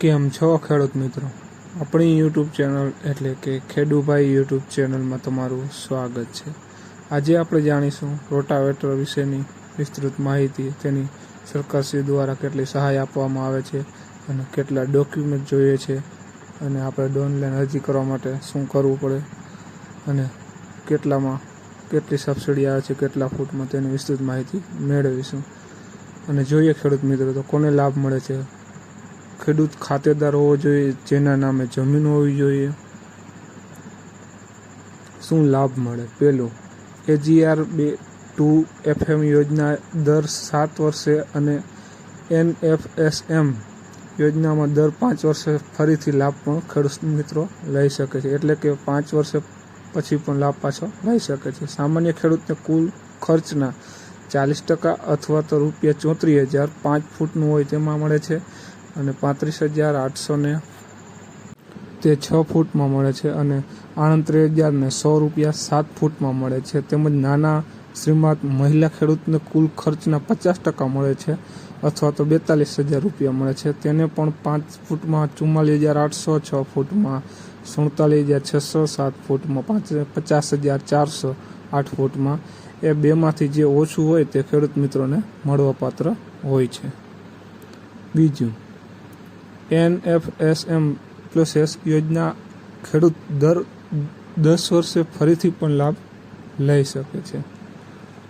કેમ છો ખેડૂત મિત્રો. આપણી યુટ્યુબ ચેનલ એટલે કે ખેડુભાઈ યુટ્યુબ ચેનલમાં તમારું સ્વાગત છે. આજે આપણે જાણીશું રોટાવેટર વિશેની વિસ્તૃત માહિતી, તેની સરકારશ્રી દ્વારા કેટલી સહાય આપવામાં આવે છે અને કેટલા ડોક્યુમેન્ટ જોઈએ છે અને આપણે ડોનલાઈન અરજી કરવા માટે શું કરવું પડે અને કેટલામાં કેટલી સબસિડી આવે છે, કેટલા ફૂટમાં તેની વિસ્તૃત માહિતી મેળવીશું. અને જોઈએ ખેડૂત મિત્રો, તો કોને લાભ મળે છે? ખેડૂત ખાતેદાર હોવો જોઈએ, જેના નામે જમીન હોવી જોઈએ. શું લાભ મળે? પહેલું એજીઆર બે ટુ એફએમ યોજના દર સાત વર્ષે અને એનએફએસએમ યોજનામાં દર પાંચ વર્ષે ફરીથી લાભ પણ ખેડૂત મિત્રો લઈ શકે છે. એટલે કે પાંચ વર્ષે પછી પણ લાભ પાછો લઈ શકે છે. સામાન્ય ખેડૂતને કુલ ખર્ચના ચાલીસ ટકા અથવા તો રૂપિયા ચોત્રીસ હજાર પાંચ ફૂટનું હોય તેમાં મળે છે. અને પાંત્રીસ હજાર આઠસો ને તે છ ફૂટમાં મળે છે અને આડત્રીસ હજાર ને સો રૂપિયા સાત ફૂટમાં મળે છે. તેમજ નાના શ્રીમંત મહિલા ખેડૂતને કુલ ખર્ચના પચાસ ટકા મળે છે અથવા તો બેતાલીસ હજાર રૂપિયા મળે છે. તેને પણ પાંચ ફૂટમાં ચુમ્માલીસ હજાર આઠસો છ ફૂટમાં સુડતાલીસ હજાર છસો સાત ફૂટમાં પાંચ પચાસ હજાર ચારસો આઠ ફૂટમાં. એ બેમાંથી જે ઓછું હોય તે ખેડૂત મિત્રોને મળવાપાત્ર હોય છે. બીજું N F S M plus S યોજના ખેડૂત દર દસ વર્ષે ફરીથી પણ લાભ લઈ શકે છે.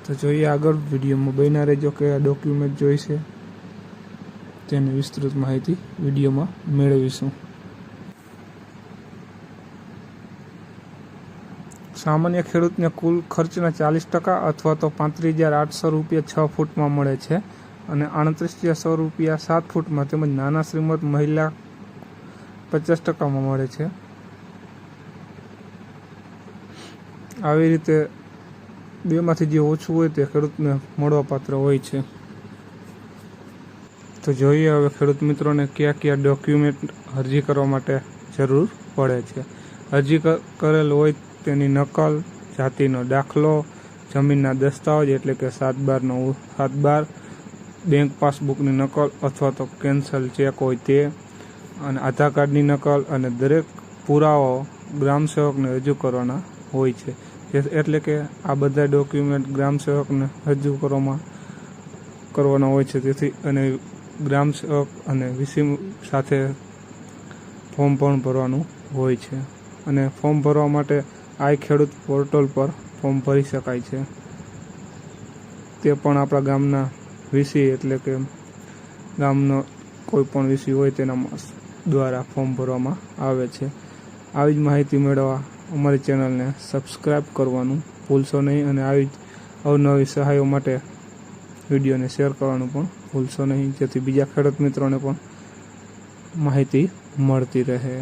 તો જોઈએ આગળ વિડીયોમાં બન્યા રહેજો કયા ડોક્યુમેન્ટ જોઈશે તેની વિસ્તૃત માહિતી વિડીયોમાં મેળવીશું. સામાન્ય ખેડૂતને કુલ ખર્ચના ચાલીસ ટકા અથવા તો પાંત્રીસ હજાર આઠસો રૂપિયા છ ફૂટમાં મળે છે. અને આડત્રીસ હજાર સો રૂપિયા સાત ફૂટમાં તેમજ નાના શ્રીમંત મહિલા પચાસ ટકામાં મળે છે. આવી રીતે બેમાંથી જે ઓછું હોય તે ખેડૂતને મળવાપાત્ર હોય છે. તો જોઈએ હવે ખેડૂત મિત્રોને કયા કયા ડોક્યુમેન્ટ અરજી કરવા માટે જરૂર પડે છે. અરજી કરેલ હોય તેની નકલ, જાતિનો દાખલો, જમીનના દસ્તાવેજ એટલે કે સાત બારનો સાત બાર બેંક પાસબુકની નકલ અથવા તો કેન્સલ ચેક હોય તે, અને આધાર કાર્ડની નકલ અને દરેક પુરાવો ગ્રામ સેવકને રજૂ કરવાના હોય છે. એટલે કે આ બધા ડોક્યુમેન્ટ ગ્રામ સેવકને રજૂ કરવામાં કરવાના હોય છે. તેથી અને ગ્રામ સેવક અને વીસી સાથે ફોર્મ પણ ભરવાનું હોય છે. અને ફોર્મ ભરવા માટે આઈ ખેડૂત પોર્ટલ પર ફોર્મ ભરી શકાય છે. તે પણ આપણા ગામના વીસી એટલે કે ગામનો કોઈ પણ વીસી હોય તેના દ્વારા ફોર્મ ભરવામાં આવે છે. આવી જ માહિતી મેળવવા અમારી ચેનલને સબસ્ક્રાઈબ કરવાનું ભૂલશો નહીં અને આવી જ અવનવી સહાયો માટે વિડીયોને શેર કરવાનું પણ ભૂલશો નહીં. જેથી બીજા ખેડૂત મિત્રોને પણ માહિતી મળતી રહે.